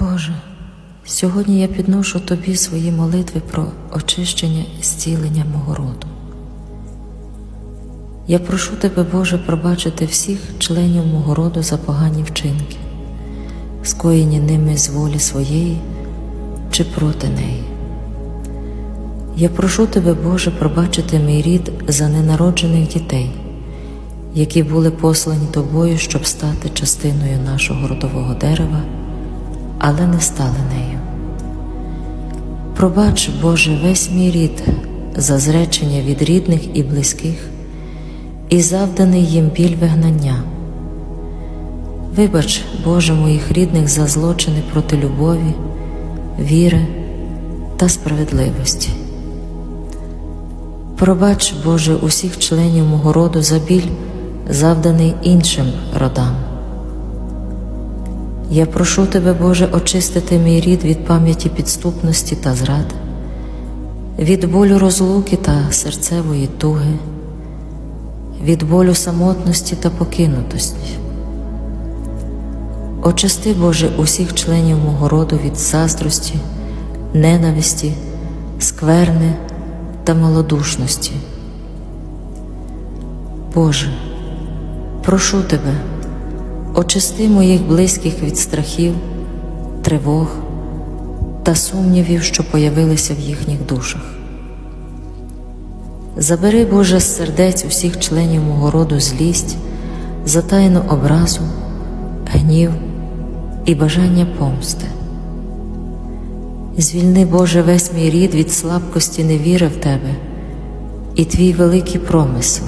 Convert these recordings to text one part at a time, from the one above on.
Боже, сьогодні я підношу Тобі свої молитви про очищення і зцілення мого роду. Я прошу Тебе, Боже, пробачити всіх членів мого роду за погані вчинки, скоєні ними з волі своєї чи проти неї. Я прошу Тебе, Боже, пробачити мій рід за ненароджених дітей, які були послані Тобою, щоб стати частиною нашого родового дерева, але не стали нею. Пробач, Боже, весь мій рід за зречення від рідних і близьких і завданий їм біль вигнання. Вибач, Боже, моїх рідних за злочини проти любові, віри та справедливості. Пробач, Боже, усіх членів мого роду за біль, завданий іншим родам. Я прошу Тебе, Боже, очистити мій рід від пам'яті підступності та зради, від болю розлуки та серцевої туги, від болю самотності та покинутості. Очисти, Боже, усіх членів мого роду від заздрості, ненависті, скверни та малодушності. Боже, прошу Тебе, очисти моїх близьких від страхів, тривог та сумнівів, що появилися в їхніх душах. Забери, Боже, з сердець усіх членів мого роду злість, затайну образу, гнів і бажання помсти. Звільни, Боже, весь мій рід від слабкості невіри в Тебе і Твій великий промисел.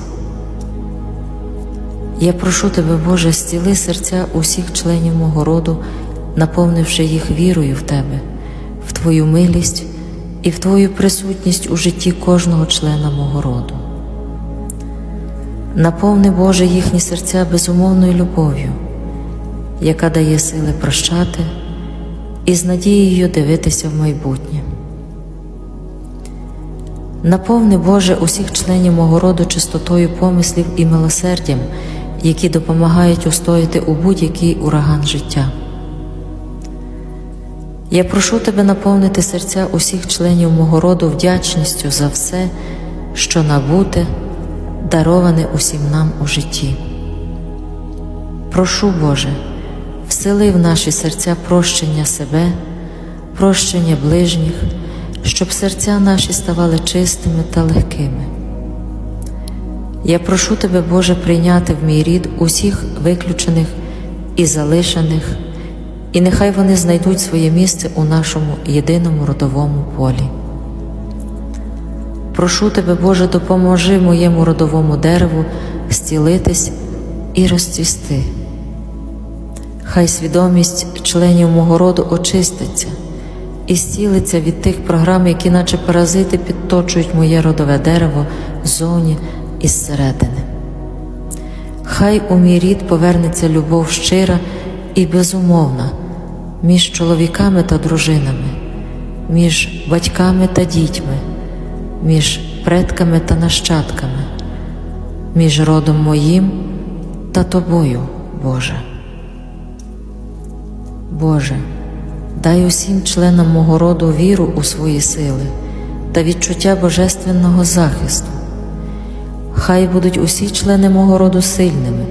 Я прошу Тебе, Боже, зціли серця усіх членів мого роду, наповнивши їх вірою в Тебе, в Твою милість і в Твою присутність у житті кожного члена мого роду. Наповни, Боже, їхні серця безумовною любов'ю, яка дає сили прощати і з надією дивитися в майбутнє. Наповни, Боже, усіх членів мого роду чистотою помислів і милосердям, які допомагають устояти у будь-який ураган життя. Я прошу Тебе наповнити серця усіх членів мого роду вдячністю за все, що набуте, дароване усім нам у житті. Прошу, Боже, всили в наші серця прощення себе, прощення ближніх, щоб серця наші ставали чистими та легкими. Я прошу Тебе, Боже, прийняти в мій рід усіх виключених і залишених, і нехай вони знайдуть своє місце у нашому єдиному родовому полі. Прошу Тебе, Боже, допоможи моєму родовому дереву зцілитись і розцвісти. Хай свідомість членів мого роду очиститься і зцілиться від тих програм, які, наче паразити, підточують моє родове дерево ззовні і зсередини. Хай у мій рід повернеться любов щира і безумовна між чоловіками та дружинами, між батьками та дітьми, між предками та нащадками, між родом моїм та тобою, Боже. Боже, дай усім членам мого роду віру у свої сили та відчуття божественного захисту. Хай будуть усі члени мого роду сильними,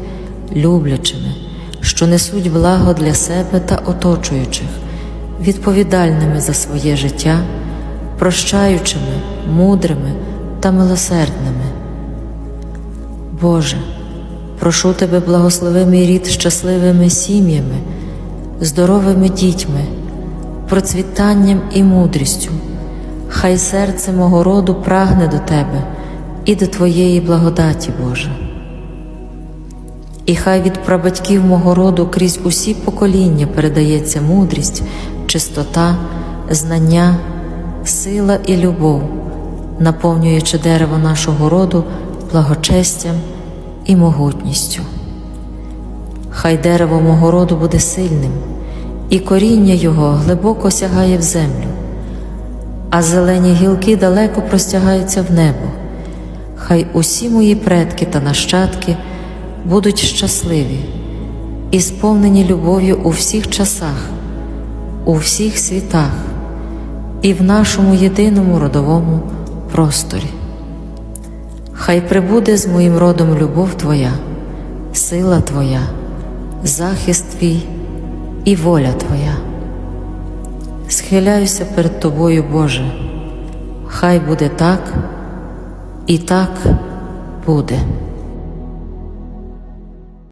люблячими, що несуть благо для себе та оточуючих, відповідальними за своє життя, прощаючими, мудрими та милосердними. Боже, прошу Тебе, благослови мій рід щасливими сім'ями, здоровими дітьми, процвітанням і мудрістю. Хай серце мого роду прагне до Тебе і до Твоєї благодаті, Боже. І хай від прабатьків мого роду крізь усі покоління передається мудрість, чистота, знання, сила і любов, наповнюючи дерево нашого роду благочестям і могутністю. Хай дерево мого роду буде сильним, і коріння його глибоко сягає в землю, а зелені гілки далеко простягаються в небо. Хай усі мої предки та нащадки будуть щасливі і сповнені любов'ю у всіх часах, у всіх світах і в нашому єдиному родовому просторі. Хай прибуде з моїм родом любов Твоя, сила Твоя, захист Твій і воля Твоя. Схиляюся перед Тобою, Боже, хай буде так, і так буде.